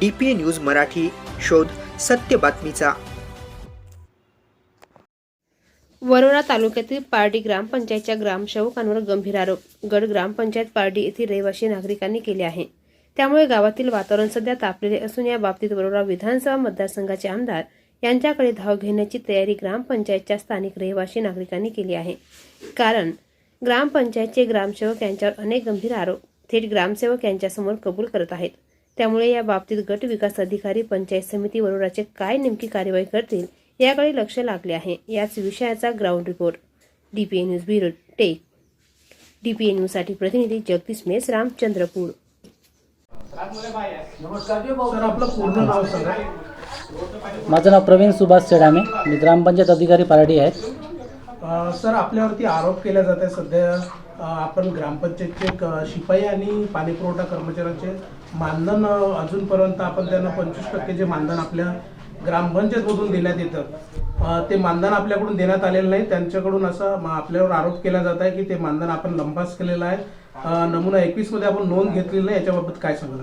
D P A news Marathi शोध सत्य बातमीचा. वरोरा तालुक्यातील पारडी ग्रामपंचायतच्या ग्रामसेवकांवर गंभीर आरोप. गड ग्रामपंचायत पारडी येथील रहिवासी नागरिकांनी केले आहे. त्यामुळे गावातील वातावरण सध्या तापलेले असून या बाबतीत वरोरा विधानसभा मतदारसंघाचे आमदार यांच्याकडे धाव घेण्याची तयारी ग्रामपंचायतच्या स्थानिक रहिवासी नागरिकांनी केली आहे. कारण ग्रामपंचायतचे ग्रामसेवक यांच्यावर अनेक गंभीर आरोप. थेट ग्रामसेवक यांच्यासमोर कबूल करत आहेत. त्यामुळे या बाबतीत गट विकास अधिकारी पंचायत समिती वरोराचे काय नेमकी कार्यवाही करतील याकडे लक्ष लागले आहे. याच विषयाचा ground report. DPA news bureau take. DPA न्यूजसाठी प्रतिनिधी जगदीश मेसराम चंद्रपूर सर आपलं पूर्ण नाव सांगा. माझं नाव प्रवीण सुभाष सेडामे मी ग्रामपंचायत अधिकारी पारडी आहे. अ, सर आपल्यावरती आरोप केला जात आहे सध्या. आपण ग्रामपंचायतचे शिपाई आणि पाणीपुरवठा कर्मचाऱ्यांचे मानधन अजूनपर्यंत आपण त्यांना पंचवीस टक्के जे मानधन आपल्या ग्रामपंचायतमधून देण्यात येतं ते मानधन आपल्याकडून देण्यात आलेलं नाही. त्यांच्याकडून असा म- आपल्यावर आरोप केला जात आहे की ते मानधन आपण लंपास केलेलं आहे. नमुना एकवीसमध्ये आपण नोंद घेतलेली नाही याच्याबाबत काय सांगाल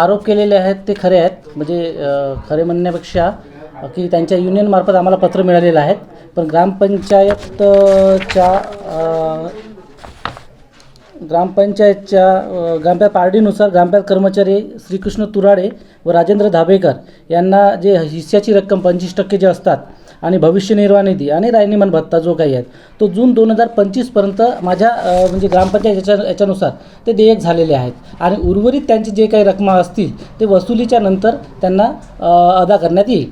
आरोप केलेले आहेत ते खरे आहेत. म्हणजे खरे म्हणण्यापेक्षा की त्यांच्या युनियनमार्फत आम्हाला पत्र मिळालेलं आहेत. पण ग्रामपंचायतच्या ग्रामपंचायतच्या ग्रामपंचायत पार्टीनुसार ग्रामपंचायत कर्मचारी श्रीकृष्ण तुराडे व राजेंद्र धाबेकर यांना जे हिस्स्याची रक्कम पंचवीस टक्के जे असतात आणि भविष्य निर्वाह निधी आणि रायनिमान भत्ता जो काही आहे तो जून दोन हजार पंचवीसपर्यंत माझ्या म्हणजे ग्रामपंचायत याच्या याच्यानुसार ते देयक झालेले आहेत. आणि उर्वरित त्यांची जे काही रकमा असतील ते वसुलीच्या नंतर त्यांना अदा करण्यात येईल.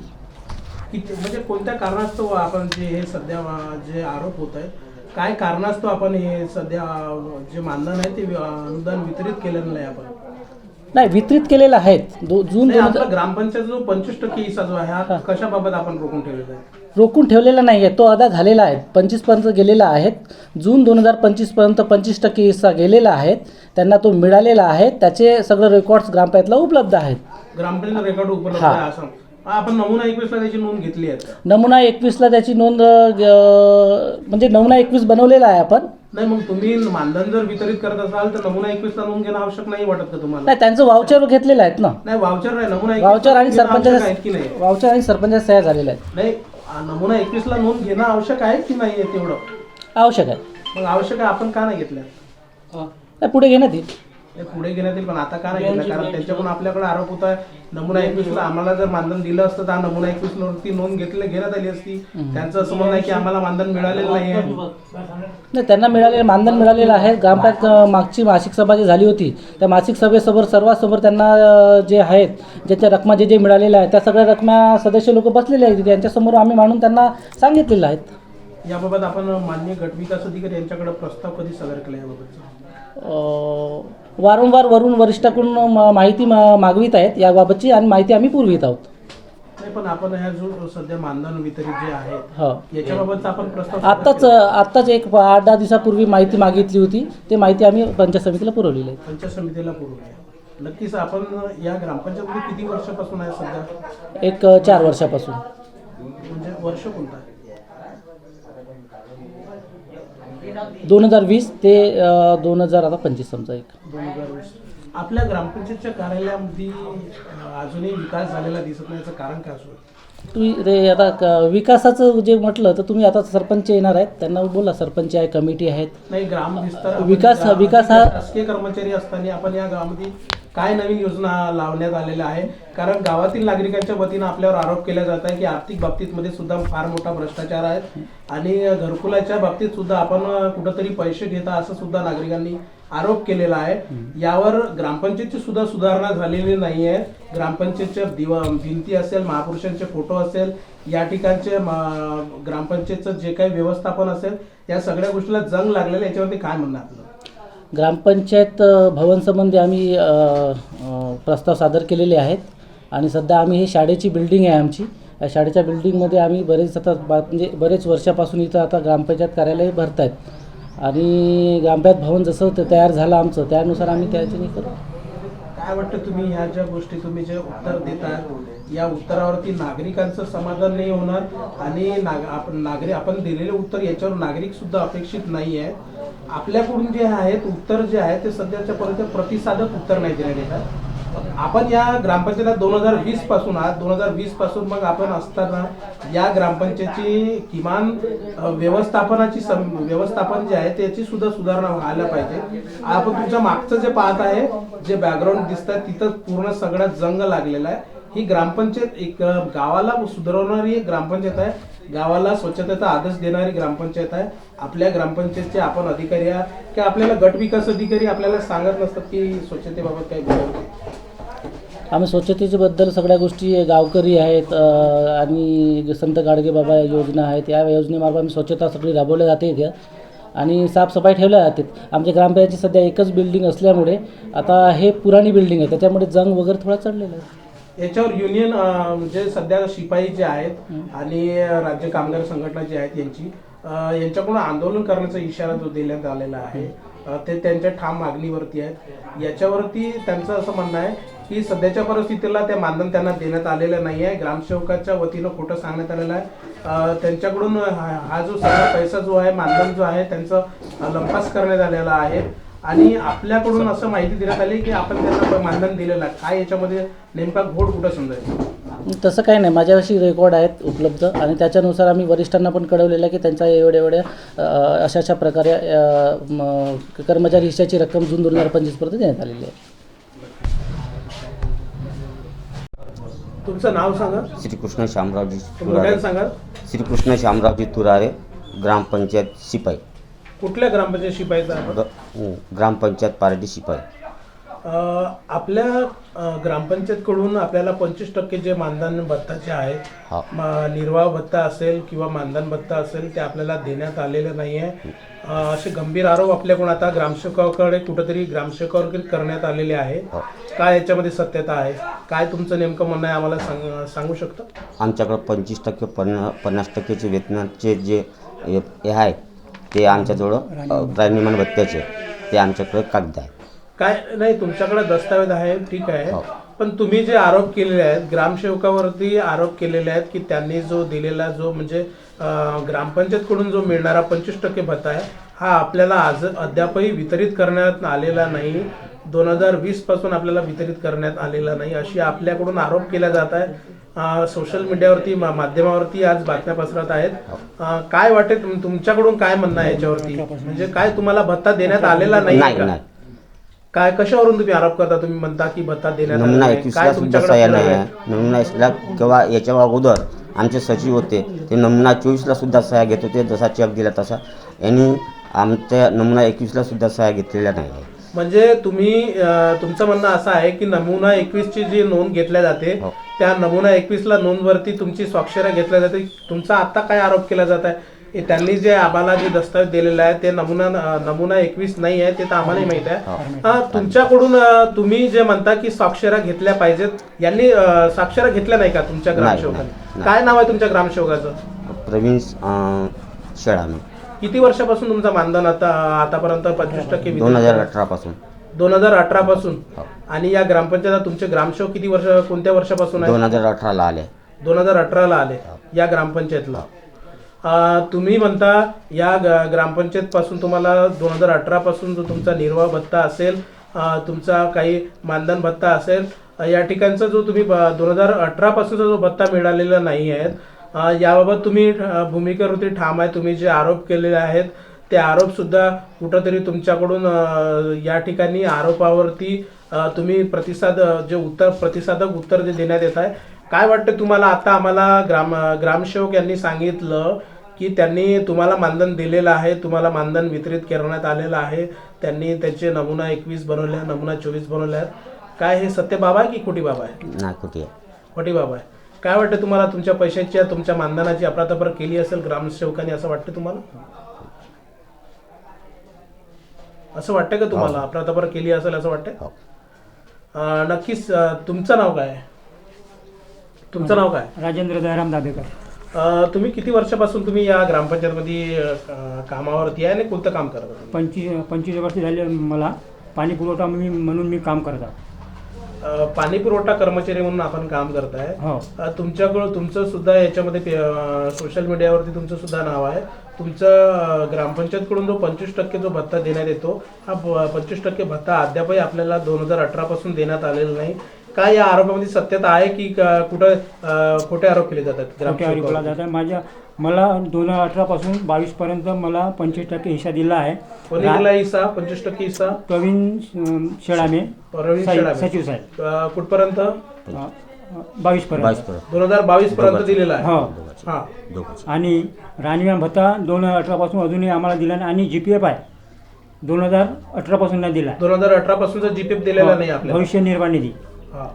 म्हणजे कोणत्या कारणास्तव आपण जे हे सध्या जे आरोप होत आहे काय कारणास्तव आपण हे सध्या जे मानधन आहे ते अनुदान वितरित केलेलं नाही आपण? नाही वितरित केलेलं आहेत. दो जून नाही, दोन आपला हजार ग्रामपंचायत जो पंचवीस टक्के हिस्सा जो आहे हा कशाबाबत आपण रोखून ठेवलेला आहे? रोखून ठेवलेला नाही आहे. तो अदा झालेला आहे. पंचवीसपर्यंत गेलेला आहे. जून दोन हजार पंचवीसपर्यंत पंचवीस टक्के हिस्सा गेलेला आहे. त्यांना तो मिळालेला आहे. त्याचे सगळं रेकॉर्ड्स ग्रामपंचायतला उपलब्ध आहेत. ग्रामपंचायत रेकॉर्ड उपलब्ध हा. आहे असं. आपण नमुना एकवीसला त्याची नोंद घेतली आहे नमुना एकवीसला त्याची नोंद अ, म्हणजे नमुना एकवीस बनवलेला आहे आपण. नाही मग तुम्ही मानधन जर वितरित करत असाल तर नमुना एकवीसला नोंद घेणं आवश्यक नाही वाटत का तुम्हाला? नाही त्यांचं वाउचर घेतलेलं आहेत ना. नाही वावचर नाही नमुना 21 वाउचर आणि घेणं आवश्यक आहे की नाही? सरपंच वाउचर आणि सरपंच सह्या झालेल्या आहेत. नाही आ, नमुना एकवीसला नोंद घेणं आवश्यक आहे की नाही आहे तेवढं? आवश्यक आहे. मग आवश्यक आहे आपण का नाही घेतलं नाही, पुढे घेण्यात येईल पुढे घेण्यात येईल पण आता का नाही घेतलं? कारण त्यांच्याकडून आपल्याकडे आरोप होता नमुना एकवीसला आम्हाला जर मानधन दिलं असतं तर नमुना एकवीस वरती नोंद घेतली घेण्यात आली असती. त्यांचं असं म्हणणं आहे की आम्हाला मानधन मिळालेलं नाही नाही त्यांना मिळालेलं मानधन मिळालेलं आहे. ग्रामपंचायत मागची मासिक सभा जी झाली होती त्या मासिक सभेसमोर सर्वांसमोर त्यांना जे आहेत ज्याच्या रकमा जे जे मिळालेल्या आहेत त्या सगळ्या रकमा सदस्य लोक बसलेले आहेत त्यांच्यासमोर आम्ही मांडून त्यांना सांगितलेलं आहेत याबाबत आपण माननीय गटविकास अधिकारी यांच्याकडे प्रस्ताव कधी सादर केला याबाबतचा? वारंवार वरून वरिष्ठाकडून म- माहिती मा- मागवित आहेत. याबाबतची आणि माहिती आम्ही पुरवित आहोत. नाही पण आपण ह्या जो सध्या मानधन वितरित जे आहे हो. आपण प्रस्ताव आत्ताच. आत्ताच एक आठ दहा दिवसापूर्वी माहिती मागितली होती. ते माहिती आम्ही पंचायत समितीला पुरवलेली आहे. पंचायत समितीला पुरवूया नक्कीच आपण या ग्रामपंचायतमध्ये किती वर्षापासून आहे सध्या? एक अ, चार वर्षापासून. म्हणजे वर्ष कोणतं आहे? दोन हजार वीस ते दोन हजार आता पंचवीस समजा एक. दोन हजार वीस. आपल्या ग्रामपंचायतच्या कार्यालयामध्ये अजूनही विकास झालेला दिसत नाही याचं कारण काय असू तुम्ही ते आता क- विकासाचं जे म्हटलं तर तुम्ही आता सरपंच येणार आहेत. त्यांना बोला सरपंच आहे कमिटी आहेत. नाही ग्राम विस्तार आपण विकास- ग्राम- विकास हा- शासकीय कर्मचारी असताना आपण या गावामध्ये काय नवीन योजना लावण्यात आलेल्या आहे? कारण गावातील नागरिकांच्या वतीनं आपल्यावर आरोप केला जात आहे की आर्थिक बाबतीत सुद्धा फार मोठा भ्रष्टाचार आहे. आणि घरकुलाच्या बाबतीत सुद्धा आपण कुठंतरी पैसे घेता असं सुद्धा नागरिकांनी आरोप केलेला आहे. यावर ग्रामपंचायतची सुद्धा सुधारणा झालेली नाही आहे. ग्रामपंचायतच्या दिवा भिंती असेल महापुरुषांचे फोटो असेल या ठिकाणचे ग्रामपंचायतचं जे काही व्यवस्थापन असेल या सगळ्या गोष्टीला जंग लागलेलं. याच्यावरती काय म्हणणं आपलं? ग्रामपंचायत भवनसंबंधी आम्ही प्रस्ताव सादर केलेले आहेत. आणि सध्या आम्ही ही शाळेची बिल्डिंग आहे आमची. या शाळेच्या बिल्डिंगमध्ये आम्ही बरेच आता बा म्हणजे बरेच वर्षापासून इथं आता ग्रामपंचायत कार्यालय भरत आहेत आणि ग्रामपंचायत भवन जसं ते तयार झालं आमचं त्यानुसार आम्ही त्याच्याने करू. काय वाटतं तुम्ही ह्या ज्या गोष्टी तुम्ही जे उत्तर देता या उत्तरावरती नागरिकांचं समाधान नाही होणार आणि नाग आपण नागरिक आपण दिलेले उत्तर याच्यावर नागरिक सुद्धा अपेक्षित नाही आहे आपल्याकडून जे आहेत उत्तर जे आहे ते सध्याच्या पर्यंत प्रतिसादक उत्तर नाही देण्यात येतात आपण या ग्रामपंचायत दोन हजार वीसपासून आहात. दोन हजार वीसपासून मग आपण असताना या ग्रामपंचायतची किमान व्यवस्थापनाची सम व्यवस्थापन जे आहे त्याची सुद्धा सुधारणा व्हायला पाहिजे. आपण तुमच्या मागचं जे पाहत आहे जे बॅकग्राऊंड दिसत आहे तिथं पूर्ण सगळा जंग लागलेला आहे. ही ग्रामपंचायत एक गावाला सुधारवणारी एक ग्रामपंचायत आहे. गावाला स्वच्छतेचा आदेश देणारी ग्रामपंचायत आहे. आपल्या ग्रामपंचायतचे आपण अधिकारी आहात. की आपल्याला गट विकास अधिकारी आपल्याला सांगत नसतात की स्वच्छतेबाबत काय बोलायचं आम्ही स्वच्छतेच्याबद्दल सगळ्या गोष्टी गावकरी आहेत आणि संत गाडगे बाबा योजना आहेत. या योजनेमार्फत आम्ही स्वच्छता सगळी राबवल्या जाते इथे. आणि साफसफाई ठेवल्या जाते. आमच्या ग्रामपंचायतची सध्या एकच बिल्डिंग असल्यामुळे आता हे पुराणी बिल्डिंग आहे. त्याच्यामुळे जंग वगैरे थोडा चढलेला आहे. याच्यावर युनियन म्हणजे सध्या शिपाई जे आहेत आणि राज्य कामगार संघटना जी आहेत यांची यांच्याकडून आंदोलन करण्याचा इशारा जो देण्यात आलेला आहे ते त्यांच्या ठाम मागणीवरती आहेत. याच्यावरती त्यांचं असं म्हणणं आहे की सध्याच्या परिस्थितीला ते मानधन त्यांना देण्यात आलेलं नाही आहे. ग्रामसेवकाच्या वतीनं खोटं सांगण्यात आलेलं आहे. त्यांच्याकडून हा जो सगळा पैसा जो आहे मानधन जो आहे त्यांचं लंपास करण्यात आलेला आहे. आणि आपल्याकडून असं माहिती देण्यात आली की आपण त्यांना मानधन दिलेलं आहे. काय याच्यामध्ये नेमका घोड कुठं समजायचं? तसं काही नाही. माझ्यापाशी रेकॉर्ड आहेत उपलब्ध आणि त्याच्यानुसार आम्ही वरिष्ठांना पण कळवलेलं आहे की त्यांचा एवढ्या एवढ्या अ, अशा अशा प्रकारे अ, म, कर्मचारी हिश्श्याची रक्कम जून दोन हजार पंचवीसपर्यंत देण्यात आलेली आहे. तुमचं नाव सांगा. श्रीकृष्ण मोठ्यानं तुरारे. सांगा. श्रीकृष्ण शामरावजी तुरारे ग्रामपंचायत शिपाई. कुठल्या ग्रामपंचायत शिपाईचा आपण? ग- ग्रामपंचायत पार्टी शिपाई. अं, आपल्या अं, ग्रामपंचायतकडून आपल्याला पंचवीस टक्के जे मानधन भत्ताचे आहेत हा. म- निर्वाह भत्ता असेल किंवा मानधन भत्ता असेल ते आपल्याला देण्यात आलेलं नाही आहे असे गंभीर आरोप आपल्याकडून आता ग्रामसेवकाकडे कुठंतरी ग्रामसेवकावर करण्यात आलेले आहे. हो. काय याच्यामध्ये सत्यता आहे? काय तुमचं नेमकं म्हणणं आहे? आम्हाला सांग सांगू शकता? आमच्याकडं पंचवीस टक्के पन्ना पन्नास टक्केचे वेतनाचे जे हे हे आहे ते आमच्याजवळ अ, राहणीमान भत्त्याचे ते आमच्याकडे कागद आहे काय नाही तुमच्याकडे दस्तावेज आहे ठीक आहे. हो. पण तुम्ही जे आरोप केलेले आहेत ग्रामसेवकावरती आरोप केलेले आहेत की त्यांनी जो दिलेला जो म्हणजे ग्रामपंचायतकडून जो मिळणारा पंचवीस टक्के भत्ता आहे हा आपल्याला आज अद्यापही वितरित करण्यात आलेला नाही. दोन हजार वीसपासून आपल्याला वितरित करण्यात आलेला नाही अशी आपल्याकडून आरोप केला जात आहे. सोशल मीडियावरती माध्यमावरती आज बातम्या पसरत आहेत. काय तुम- तुमच्याकडून काय म्हणणं आहे याच्यावरती? म्हणजे काय तुम्हाला भत्ता देण्यात आलेला नाही काय कशावरून तुम्ही आरोप करता? तुम्ही म्हणता की भत्ता देण्यात काय तुमच्याकडे नमुना किंवा याच्या अगोदर आमचे सचिव होते ते नमुना चोवीसला सुद्धा सह्या घेत होते जसा चेक दिला तसा. यांनी आमच्या नमुना एकवीसला सुद्धा सह्या घेतलेल्या नाही. आहे म्हणजे तुम्ही तुमचं म्हणणं असं आहे की नमुना एकवीस ची जी नोंद घेतल्या जाते हो. त्या नमुना एकवीस ला नोंदवरती तुमची स्वाक्षऱ्या घेतल्या जाते. तुमचा आता काय आरोप केला जात आहे? हे त्यांनी जे आम्हाला जे दस्तावेज दिलेला आहे ते नमुना नमुना एकवीस नाही आहे ते तर आम्हालाही माहीत आहे. हो. तुमच्याकडून तुम्ही जे म्हणता की स्वाक्षऱ्या घेतल्या पाहिजेत यांनी स्वाक्षऱ्या घेतल्या नाही का तुमच्या ग्रामसेवकांनी. काय नाव आहे तुमच्या ग्रामसेवकाचं? प्रवीण अ, शेळामी किती वर्षापासून तुमचं मानधन आता आतापर्यंत पंचवीस टक्के दोन हजार अठरापासून दोन हजार अठरा पासून? हो. आणि या ग्रामपंचायत तुमचे ग्रामसेवक किती वर्ष कोणत्या वर्षापासून दोन आहे हजार अठराला आले. दोन हजार अठराला आले या ग्रामपंचायतला. अं, तुम्ही म्हणता या ग्रामपंचायत पासून तुम्हाला दोन हजार अठरा पासून जो तुमचा निर्वाह भत्ता असेल तुमचा काही मानधन भत्ता असेल या ठिकाणचा जो तुम्ही दोन हजार अठरा पासूनचा जो भत्ता मिळालेला नाही आहे याबाबत तुम्ही भूमिकेवरती ठाम आहे. तुम्ही जे आरोप केलेले आहेत ते आरोप सुद्धा कुठंतरी तुमच्याकडून या ठिकाणी आरोपावरती तुम्ही प्रतिसाद जे उत्तर प्रतिसादक उत्तर जे देण्यात येत आहे काय वाटतं तुम्हाला? आता आम्हाला ग्राम ग्रामसेवक यांनी सांगितलं की त्यांनी तुम्हाला मानधन दिलेलं आहे तुम्हाला मानधन वितरित करण्यात आलेलं आहे. त्यांनी त्याचे नमुना एकवीस बनवले नमुना चोवीस बनवले आहेत. काय हे सत्य बाबा आहे की खोटी बाबा आहे कुठे आहे. खोटी बाबा आहे. काय वाटतं तुम्हाला? तुमच्या पैशाची तुमच्या मानधनाची अफरातफर केली असेल ग्रामसेवकांनी असं वाटतं तुम्हाला? असं वाटतं का तुम्हाला? अफरातफर केली असेल असं वाटतं? हो. अं, नक्कीच अं, तुमचं नाव काय? आहे? तुमचं नाव काय? राजेंद्र दयाराम दाभेकर. अं, तुम्ही किती वर्षापासून तुम्ही या ग्रामपंचायतमध्ये अं, कामावरती आहे आणि कोणतं काम करत आहात? पंचवीस पंचवीस वर्ष झाले मला. पाणी पुरवठा मी म्हणून मी काम करत आहे. पाणी पुरवठा कर्मचारी म्हणून आपण काम करताय. हो. अ, तुमच्याकडं तुमचं सुद्धा याच्यामध्ये सोशल मीडियावरती तुमचं सुद्धा नाव आहे. तुमचं अ, ग्रामपंचायतकडून जो पंचवीस टक्के जो भत्ता देण्यात येतो हा पंचवीस टक्के भत्ता अद्यापही आपल्याला दोन हजार अठरा पासून देण्यात आलेला नाही. काय या आरोपामध्ये सत्यता आहे की क- कुठं अं, खोटे आरोप केले जातात खोटे आरोपला ग्रामसेवकावर? जात आहे. माझ्या मला दोन हजार अठरापासून बावीसपर्यंत मला पंचवीस टक्के हिस्सा दिला आहे. कोणी हिस्सा? पंचवीस टक्के हिस्सा? प्रवीण शेळामे. प्रवीण साहेब- शेळामे. सचिव साहेब. अं, कुठपर्यंत? बावीसपर्यंत बावीसपर्यंत दोन हजार बावीस पर्यंत दिलेला आहे. हो. हा. दोघांचे. आणि राणीमॅम भत्ता दोन हजार अठरापासून अजूनही आम्हाला दिला नाही. आणि जी पी एफ आहे दोन हजार अठरापासून नाही दिला. दोन हजार अठरा पासूनचा जीपीएफ दिलेला नाही आपल्याला. भविष्य निर्वाह निधी. हा.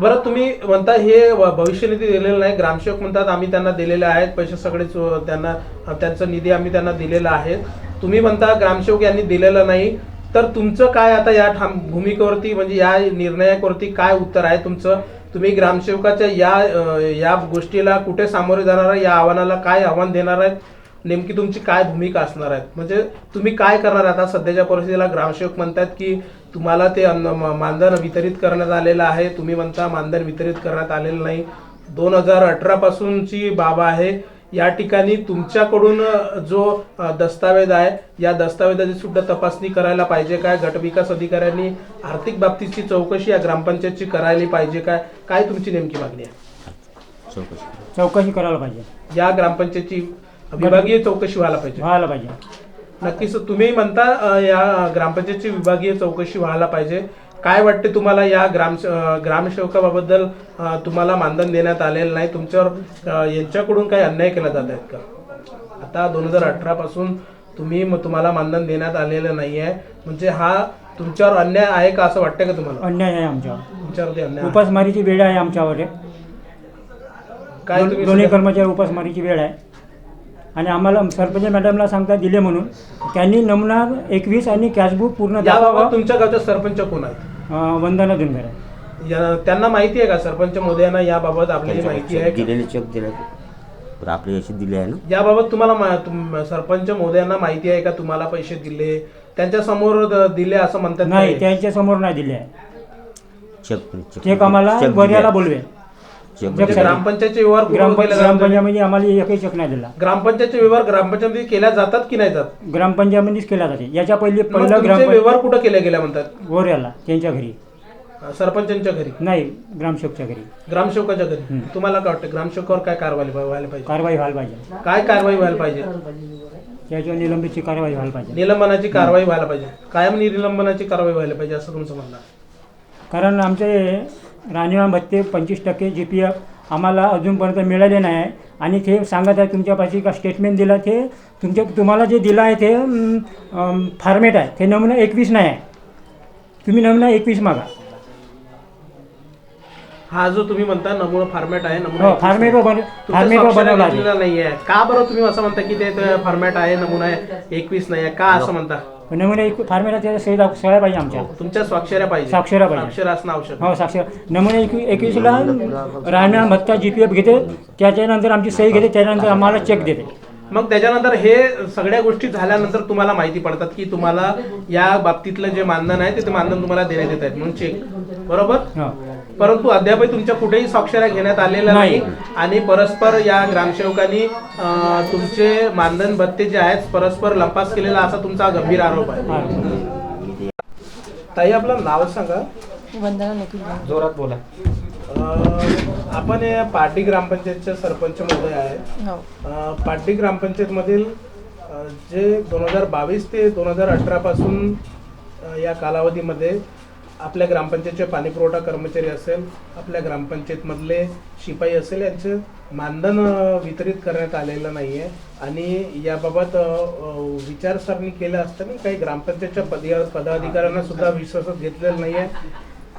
बरं तुम्ही म्हणता हे भविष्य निधी दिलेला नाही. ग्रामसेवक म्हणतात आम्ही त्यांना दिलेले आहेत. पैसे सगळे चो- त्यांना त्यांचा निधी आम्ही त्यांना दिलेला आहे. तुम्ही म्हणता ग्रामसेवक यांनी दिलेला नाही. तर तुमचं काय आता या ठाम भूमिकेवरती म्हणजे या निर्णयावरती काय उत्तर आहे तुमचं? तुम्ही ग्रामसेवकाच्या या या गोष्टीला कुठे सामोरे जाणार आहे? या आव्हानाला काय आव्हान देणार आहेत? नेमकी तुमची काय भूमिका असणार आहे म्हणजे तुम्ही काय करणार आता सध्याच्या परिस्थितीला ग्रामसेवक म्हणतात की तुम्हाला ते अन्न मानधन वितरित करण्यात आलेलं आहे. तुम्ही म्हणता मानधन वितरित करण्यात आलेलं नाही. दोन हजार अठरा पासूनची बाब आहे. या ठिकाणी तुमच्याकडून जो दस्तावेज आहे या दस्तावेजाची सुद्धा तपासणी करायला पाहिजे काय? गटविकास अधिकाऱ्यांनी आर्थिक बाबतीची चौकशी या ग्रामपंचायतची करायला पाहिजे काय? काय तुमची नेमकी मागणी आहे? चौकशी. चौकशी करायला पाहिजे. या ग्रामपंचायतची विभागीय चौकशी व्हायला पाहिजे. व्हायला पाहिजे. नक्कीच. तुम्ही म्हणता या ग्रामपंचायतची विभागीय चौकशी व्हायला पाहिजे. काय वाटते तुम्हाला या ग्राम ग्रामसेवकाबद्दल तुम्हाला मानधन देण्यात आलेलं नाही? तुमच्यावर यांच्याकडून काही अन्याय केला जात आहेत का? आता दोन हजार अठरा पासून तुम्ही तुम्हाला मानधन देण्यात आलेलं नाही आहे म्हणजे हा तुमच्यावर अन्याय आहे का असं वाटतं का तुम्हाला? अन्याय आहे आमच्यावर. तुमच्यावरती अन्याय आहे. उपासमारीची वेळ आहे आमच्यावर. काय तुम्ही दोन्ही कर्मचारी उपासमारीची वेळ आहे. आणि आम्हाला सरपंच मॅडमला सांगता दिले म्हणून. त्यांनी नमुना एकवीस आणि कॅशबुक पूर्ण याबाबत तुमच्या गावचे सरपंच कोण आहेत? अं, वंदना आहे या- त्यांना माहिती आहे का? सरपंच मोदयांना याबाबत आपल्याला माहिती आहे का? दिलेले चेक दिले. तर आपले याचे दिले आहे ना? याबाबत तुम्हाला मा- तुम- सरपंच मोदयांना माहिती आहे का? तुम्हाला पैसे दिले? त्यांच्यासमोर द- दिले असं म्हणतात नाही ते. त्यांच्यासमोर नाही दिले. आहे चेक चेक आम्हाला चेक दिले आहे. बोलवे ग्रामपंचायतचे व्यवहार ग्रामपंचायत केले जातात? ग्रामपंचायतमध्ये आम्हाला एकही चेक नाही दिला. ग्रामपंचायतचे व्यवहार ग्रामपंचायत केल्या जातात की नाही जात? ग्रामपंचायतमध्येच केला जाते याच्या पहिले मग पहिलं तुमचे ग्रामपंचायत व्यवहार कुठं केले गेल्या म्हणतात? वरियाला त्यांच्या घरी. सरपंचांच्या घरी? नाही ग्रामसेवकच्या घरी. ग्रामसेवकाच्या घरी? हम्म. तुम्हाला काय वाटतं ग्रामसेवकावर काय कारवाई व्हायला पाहिजे? कारवाई व्हायला पाहिजे. काय कारवाई व्हायला पाहिजे? त्याच्यावर निलंबितची कारवाई व्हायला पाहिजे. निलंबनाची कारवाई व्हायला पाहिजे. कायम निलंबनाची कारवाई व्हायला पाहिजे असं तुमचं म्हणणं आहे. कारण आमचे राहणीमान भत्ते पंचवीस टक्के जी पी एफ आम्हाला अजूनपर्यंत मिळाले नाही. आहे आणि ते सांगत आहे तुमच्यापाशी का स्टेटमेंट दिलं ते तुमच्या तुम्हाला जे दिलं आहे ते फॉर्मेट आहे. ते नमुना एकवीस नाही आहे. तुम्ही नमुना एकवीस मागा. हा जो तुम्ही म्हणता नमुना फॉर्मॅट आहे नमुना हो बन बनवला आहे का बरं तुम्ही असं म्हणता की ते फॉर्मॅट आहे नमुना आहे एकवीस नाही आहे का असं म्हणता? नमुना एक फॉर्मेट आहे त्याच्या सही दाख- सह्या पाहिजे आमच्या. तुमच्या स्वाक्षऱ्या पाहिजे. स्वाक्षऱ्या पाहिजे. स्वाक्षर असणं आवश्यक हो साक्षर नमुना एक एकवीसला राणा भत्ता जी पी एफ घेते त्याच्यानंतर आमची सही घेते त्याच्यानंतर आम्हाला चेक देते. मग त्याच्यानंतर हे सगळ्या गोष्टी झाल्यानंतर तुम्हाला माहिती पडतात की तुम्हाला या बाबतीतलं जे मानधन आहे ते ते मानधन तुम्हाला देण्यात येत आहेत. म्हणून चेक बरोबर? हो. परंतु अद्यापही तुमच्या कुठेही स्वाक्षऱ्या घेण्यात आलेल्या नाही. आणि परस्पर या ग्रामसेवकांनी तुमचे मानधन भत्ते जे आहेत परस्पर लंपास केलेला असा तुमचा गंभीर आरोप आहे हा. ताई आपलं नाव सांगा वंदना. जोरात बोला आपण या पार्टी ग्रामपंचायतचे सरपंच महोदय आहे हो अ, पाटडी ग्रामपंचायतमधील अ, जे दोन हजार बावीस ते दोन हजार अठरापासून अ, या कालावधीमध्ये आपल्या ग्रामपंचायतचे पाणीपुरवठा कर्मचारी असेल आपल्या ग्रामपंचायतमधले शिपाई असेल यांचे मानधन वितरित करण्यात आलेलं नाही आहे आणि याबाबत विचारसरणी केलं असताना काही ग्रामपंचायतच्या पदी पदाधिकाऱ्यांना सुद्धा विश्वासात घेतलेलं नाही आहे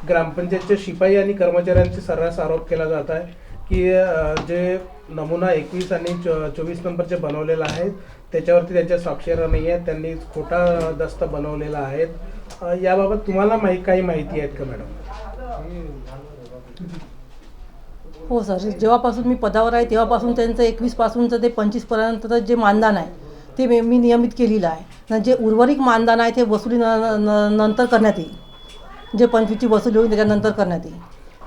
ग्रामपंचायतचे शिपाई आणि कर्मचाऱ्यांचे सर्रास आरोप केला जात आहे की जे नमुना एकवीस आणि चोवीस नंबरचे बनवलेला आहे त्याच्यावरती त्यांच्या स्वाक्षऱ्या नाही आहेत त्यांनी खोटा दस्त बनवलेला आहे. याबाबत तुम्हाला माही काही माहिती आहेत का मॅडम? हो सर. जेव्हापासून मी पदावर आहे तेव्हापासून त्यांचं एकवीस पासूनचं ते पंचवीसपर्यंतचं जे मानधन आहे ते मी नियमित केलेलं आहे. जे उर्वरित मानधन आहे ते वसुली न न- नंतर करण्यात येईल. जे पंचवीसची वसुली होईल त्याच्यानंतर करण्यात येईल.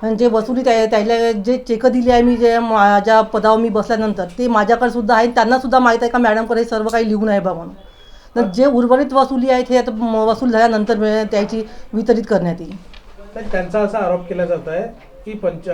आणि जे वसुली त्या त्याला जे चेक दिली आहे मी जे माझ्या पदावर मी बसल्यानंतर ते माझ्याकडे सुद्धा आहे त्यांना सुद्धा माहीत आहे का मॅडमकडे सर्व काही लिहून आहे बा म्हणून? तर जे उर्वरित वसुली आहे ते आता वसूल झाल्यानंतर त्याची वितरित करण्यात येईल. त्यांचा असा आरोप केला जात आहे की पंच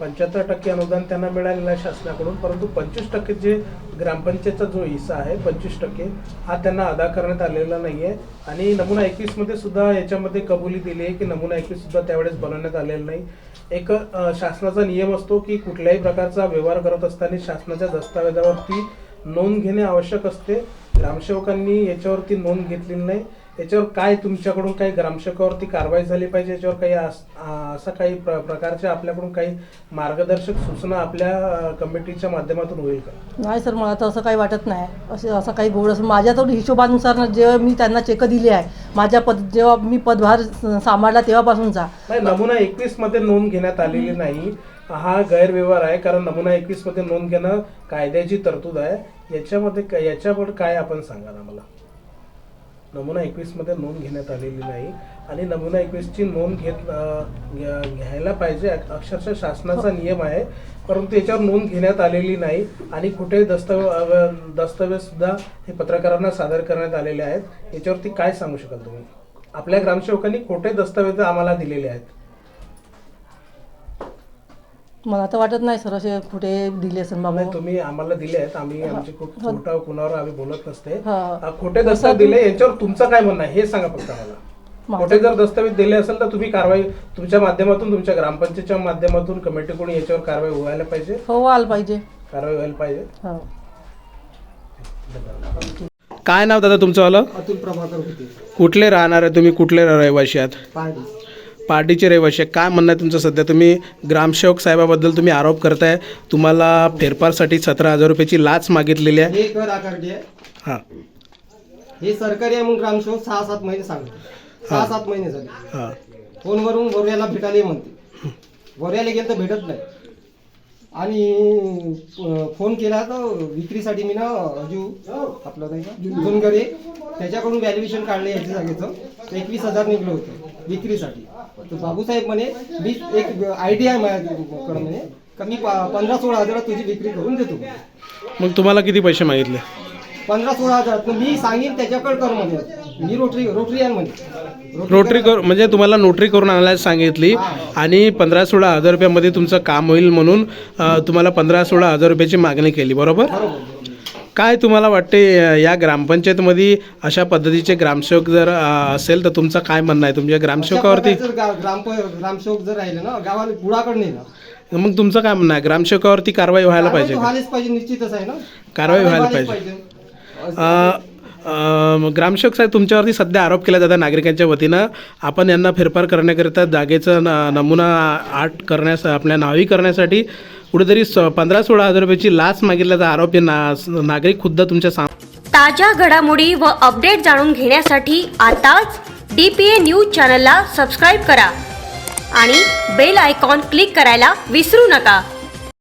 पंच्याहत्तर टक्के अनुदान त्यांना मिळालेलं आहे शासनाकडून परंतु पंचवीस टक्के जे ग्रामपंचायतचा जो हिस्सा आहे पंचवीस टक्के हा त्यांना अदा करण्यात आलेला नाही आहे आणि नमुना एकवीसमध्ये सुद्धा याच्यामध्ये कबुली दिली आहे की नमुना एकवीस सुद्धा त्यावेळेस बनवण्यात आलेला नाही. एक शासनाचा नियम असतो की कुठल्याही प्रकारचा व्यवहार करत असताना शासनाच्या दस्तावेजावरती नोंद घेणे आवश्यक असते. ग्रामसेवकांनी याच्यावरती नोंद घेतलेली नाही. याच्यावर काय तुमच्याकडून काही ग्रामसेवकावरती कारवाई झाली पाहिजे? याच्यावर काही अस- काही प्र प्रकारच्या आपल्याकडून काही मार्गदर्शक सूचना आपल्या कमिटीच्या माध्यमातून होईल का? नाही सर मला तर असं काही वाटत नाही. असे असं काही गोड असं माझ्या तर हिशोबानुसार जेव्हा मी त्यांना चेक दिले आहे माझ्या पद जेव्हा मी पदभार सांभाळला तेव्हापासूनचा. नाही नमुना एकवीसमध्ये नोंद घेण्यात आलेली नाही. हा गैरव्यवहार आहे कारण नमुना एकवीसमध्ये नोंद घेणं कायद्याची तरतूद आहे. याच्यामध्ये काय- याच्यावर काय आपण सांगा आम्हाला? नमुना एकवीसमध्ये नोंद घेण्यात आलेली नाही आणि नमुना एकवीसची नोंद घेत घ्या- घ्यायला पाहिजे अक्षरशः शासनाचा नियम आहे परंतु याच्यावर नोंद घेण्यात आलेली नाही आणि कुठे दस्तवेज दस्तवेज सुद्धा हे पत्रकारांना सादर करण्यात आलेले आहेत. याच्यावरती काय सांगू शकाल तुम्ही? आपल्या ग्रामसेवकांनी खोटे दस्तावेज आम्हाला दिलेले आहेत. मला तर वाटत नाही सर असे कुठे दिले असेल बाबा. नाही तुम्ही आम्हाला दिले आहेत. आम्ही आमची खूप खोटा कुणावर आम्ही बोलत नसते. हा. खोटे दस्तावेज दिले याच्यावर तुमचं काय म्हणणं आहे? हे सांगा फक्त आम्हाला. माझं- खोटे जर दस्तावेज दिले असेल तर तुम्ही कारवाई तुमच्या माध्यमातून तुमच्या ग्रामपंचायतच्या माध्यमातून कमिटीकडून याच्यावर कारवाई व्हायला पाहिजे? हो आलं पाहिजे. कारवाई व्हायला पाहिजे? हो. काय नाव दादा तुमचं वालं? अतुल प्रभाकर होते. कुठले राहणार आहे तुम्ही? कुठले रहिवाशी आहात? पार्टीचे रहिवाशी. काय म्हणणं आहे तुमचं सध्या? तुम्ही ग्रामसेवक साहेबाबद्दल तुम्ही आरोप करताय. तुम्हाला फेरफारसाठी सतरा हजार रुपयाची लाच मागितलेली आहे. हे कर आकारडी आहे हां. हे सरकारी आहे मग ग्रामसेवक सहा सात महिने सांगतो सहा सात महिने झाले. हां. फोनवरून गोऱ्याला भेटायला ये म्हणते. गोऱ्याला गेलं तर भेटत नाही. आणि फोन केला तर विक्रीसाठी मी ना अजू आपलं नाही का जुनगरे त्याच्याकडून व्हॅल्युएशन काढले याच्या जागेचं. एकवीस हजार निघलं होतं. विक्रीसाठी. तर बाबूसाहेब म्हणे मी एक आयडिया माझ्याकडं म्हणे का मी प- पंधरा सोळा हजारात तुझी विक्री करून देतो. मग तुम्हाला किती पैसे मागितले? पंधरा सोळा हजार तर मी सांगेन त्याच्याकडे कर म्हणे. मी रोटरी रोटरी आहे म्हणे. रोटरी कर म्हणजे तुम्हाला नोटरी करून आणायला सांगितली आणि पंधरा सोळा हजार रुपयामध्ये तुमचं काम होईल म्हणून तुम्हाला पंधरा सोळा हजार रुपयाची मागणी केली. बरोबर. काय तुम्हाला वाटते या ग्रामपंचायतमध्ये अशा पद्धतीचे ग्रामसेवक जर अ, असेल तर तुमचं काय म्हणणं आहे? तुमच्या ग्रामसेवकावरती गा- ग्राम ग्रामसेवक जर राहिले ना गावाला गुळाकडे नाही ना. मग तुमचं काय म्हणणं आहे? ग्रामसेवकावरती कारवाई व्हायला कारवाई पाहिजे तर का? व्हायलाच पाहिजे निश्चितच आहे ना. कारवाई व्हायला अ, अ, ग्रामसेवक साहेब तुमच्यावरती सध्या आरोप केला जातात नागरिकांच्या वतीनं. आपण यांना फेरफार करण्याकरिता जागेचं न नमुना आठ करण्यास आपल्या नावी करण्यासाठी कुठेतरी स पंधरा सोळा हजार रुपयाची लाच मागितल्याचा आरोप ना नागरिक खुद्द तुमच्या सांग ताज्या घडामोडी व अपडेट जाणून घेण्यासाठी आताच डी पी ए न्यूज चॅनलला सबस्क्राईब करा आणि बेल आयकॉन क्लिक करायला विसरू नका.